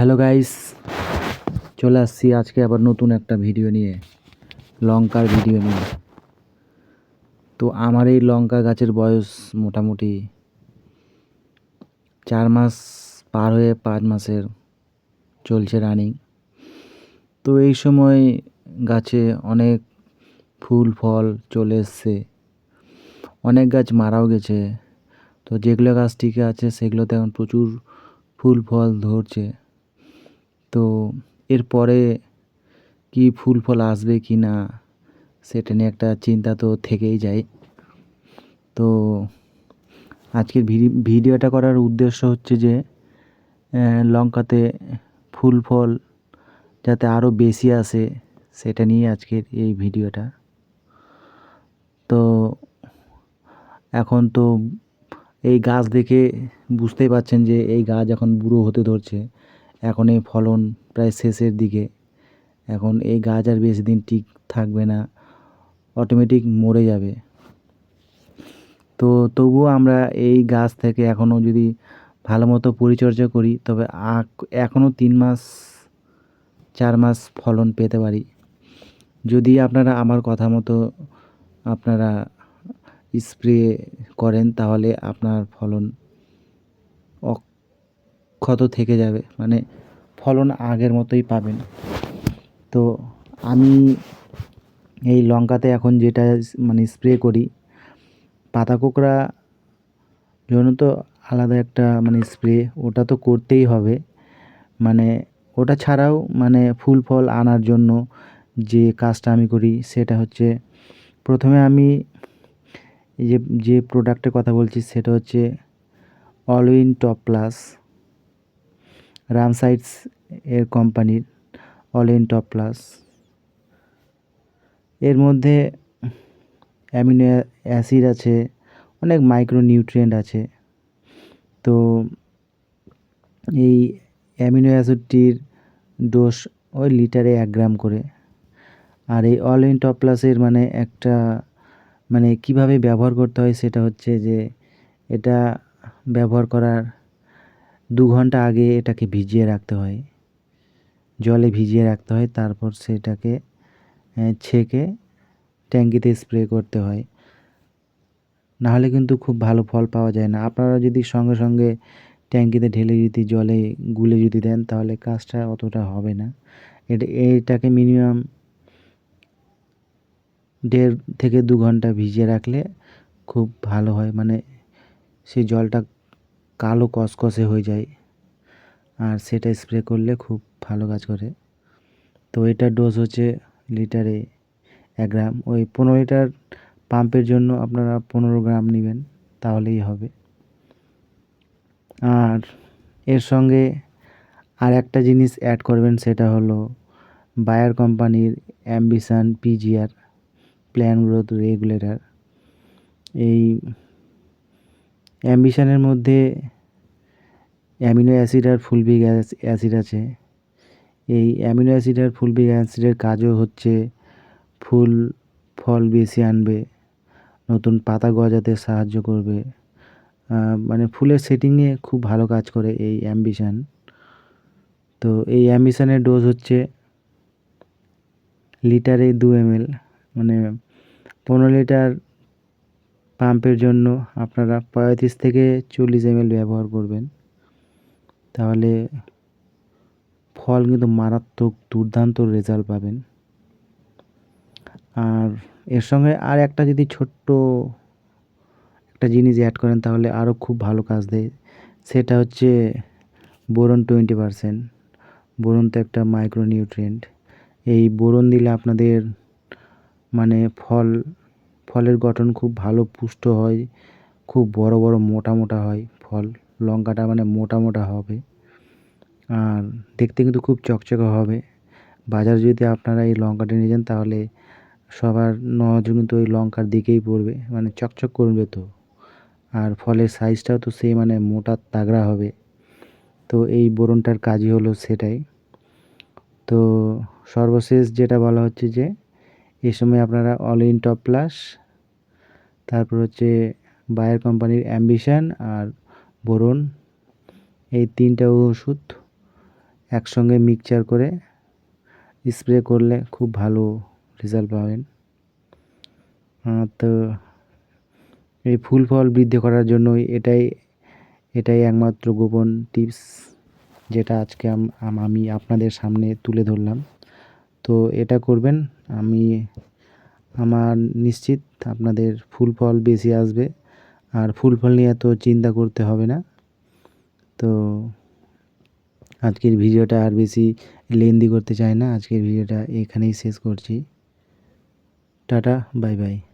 Hello guys চলে আসছি আজকে আবার নতুন একটা ভিডিও নিয়ে, লঙ্কার ভিডিও নিয়ে। তো আমার এই লঙ্কা গাছের বয়স মোটামুটি চার মাস পার হয়ে পাঁচ মাসের চলছে রানিং তো এই সময় গাছে অনেক ফুল, ফল চলে এসছে। অনেক গাছ মারাও গেছে। তো যেগুলো গাছ টিকে আছে, সেগুলোতে এখন প্রচুর ফুল, ফল ধরছে। তো এরপরে কি ফুল ফল আসবে কি না, সেটা নিয়ে একটা চিন্তা তো থেকেই যায়। তো আজকের ভিডি- ভিডিওটা করার উদ্দেশ্য হচ্ছে যে লঙ্কাতে ফুল ফল যাতে আরও বেশি আসে, সেটা নিয়ে আজকের এই ভিডিওটা। তো এখন তো এই গাছ দেখে বুঝতেই পারছেন যে এই গাছ এখন বুড়ো হতে ধরছে। এখন এই ফলন প্রায় শেষের দিকে। এখন এই গাছ আর বেশি দিন ঠিক থাকবে না অটোমেটিক মরে যাবে। তো তবুও আমরা এই গাছ থেকে এখনও যদি ভালো মতো পরিচর্যা করি, তবে এখনও তিন মাস, চার মাস ফলন পেতে পারি। যদি আপনারা আমার কথা মতো আপনারা স্প্রে করেন, তাহলে আপনার ফলন অক্ষত থেকে যাবে মানে ফলন আগের মতোই পাবেন তো আমি এই লঙ্কাতে এখন যেটা মানে স্প্রে করি পাতা কোঁকড়া জন্য তো আলাদা একটা মানে স্প্রে ওটা তো করতেই হবে। মানে ওটা ছাড়াও মানে ফুল ফল আনার জন্য যে কাজটা আমি করি, সেটা হচ্ছে প্রথমে আমি যে যে প্রোডাক্টের কথা বলছি, সেটা হচ্ছে অলউইন টপ প্লাস রামসাইডস এর কোম্পানির অলউইন টপ প্লাস। এর মধ্যে অ্যামিনো অ্যাসিড আছে, অনেক মাইক্রো নিউট্রিয়েন্ট আছে। তো এই অ্যামিনো অ্যাসিডটির ডোজ ওই লিটারে এক গ্রাম করে। আর এই অল ইন টপ প্লাসের মানে একটা মানে কীভাবে ব্যবহার করতে হয় সেটা হচ্ছে যে এটা ব্যবহার করার দু ঘণ্টা আগে এটাকে ভিজিয়ে রাখতে হয়। জলে ভিজিয়ে রাখতে হয়, তারপর সেটাকে ছেঁকে ট্যাঙ্কিতে স্প্রে করতে হয়। নাহলে কিন্তু খুব ভালো ফল পাওয়া যায় না। আপনারা যদি সঙ্গে সঙ্গে ট্যাঙ্কিতে ঢেলে যদি জলে গুলে যদি দেন, তাহলে কাজটা অতটা হবে না। এটা, এটাকে মিনিমাম দেড় থেকে দু ঘণ্টা ভিজিয়ে রাখলে খুব ভালো হয়। মানে সেই জলটা কালো কসকসে হয়ে যায়। আর সেটা স্প্রে করলে খুব ভালো কাজ করে। তো এটার ডোজ হচ্ছে লিটারে এক গ্রাম ওই পনেরো লিটার পাম্পের জন্য আপনারা পনেরো গ্রাম নেবেন, তাহলেই হবে। আর এর সঙ্গে আর একটা জিনিস অ্যাড করবেন, সেটা হলো বায়ার কোম্পানির ambition PGR plan growth regulator এই অ্যাম্বিশানের মধ্যে অ্যামিনো অ্যাসিড আর ফুলবিক অ্যাসিড আছে। এই অ্যামিনো অ্যাসিড আর ফুলবিক অ্যাসিডের কাজও হচ্ছে ফুল, ফল বেশি আনবে, নতুন পাতা গজাতে সাহায্য করবে। মানে ফুলের সেটিংয়ে খুব ভালো কাজ করে এই অ্যাম্বিশান। তো এই অ্যাম্বিশানের ডোজ হচ্ছে লিটারে দু এমএল মানে পনেরো লিটার পাম্পের জন্য আপনারা পঁয়ত্রিশ থেকে চল্লিশ এমএল ব্যবহার করবেন। তাহলে ফল কিন্তু মারাত্মক দুর্দান্ত রেজাল্ট পাবেন। আর এর সঙ্গে আর একটা যদি ছোট্ট একটা জিনিস অ্যাড করেন, তাহলে আরও খুব ভালো কাজ দেয়। সেটা হচ্ছে বোরন টোয়েন্টি পারসেন্ট। বোরন তো একটা মাইক্রো নিউট্রিয়েন্ট এই বোরন দিলে আপনাদের মানে ফল ফলের গঠন খুব ভালো, পুষ্ট হয়, খুব বড় বড় মোটা মোটা হয় ফল। লঙ্কাটা মানে মোটা মোটা হবে। আর দেখতে কিন্তু খুব চকচকে হবে। বাজারে যদি আপনারা এই লঙ্কাটা নিয়ে যান তাহলে সবার নজর কিন্তু ওই লঙ্কার দিকেই পড়বে। মানে চকচক করবে তো। আর ফলের সাইজটাও তো সেই মানে মোটা তাগড়া হবে। তো এই বোরনটার কাজই হলো সেটাই। তো সর্বশেষ যেটা বলা হচ্ছে যে এই সময় আপনারা অল ইন টপ প্লাস তারপর হচ্ছে বায়ার কোম্পানির অ্যাম্বিশান আর বোরন। এই তিনটা ওষুধ একসঙ্গে মিক্সচার করে স্প্রে করলে খুব ভালো রেজাল্ট পাবেন। তো এই ফুল ফল বৃদ্ধি করার জন্য এটাই এটাই একমাত্র গোপন টিপস যেটা আজকে আমি আপনাদের সামনে তুলে ধরলাম। তো এটা করবেন, আমি আমার নিশ্চিত আপনাদের ফুল ফল বেশি আসবে। আর ফুল ফল নিয়ে এত চিন্তা করতে হবে না। তো আজকের ভিডিওটা আর বেশি লেন্দি করতে চাই না। আজকের ভিডিওটা এখানেই শেষ করছি। Tata, bye bye.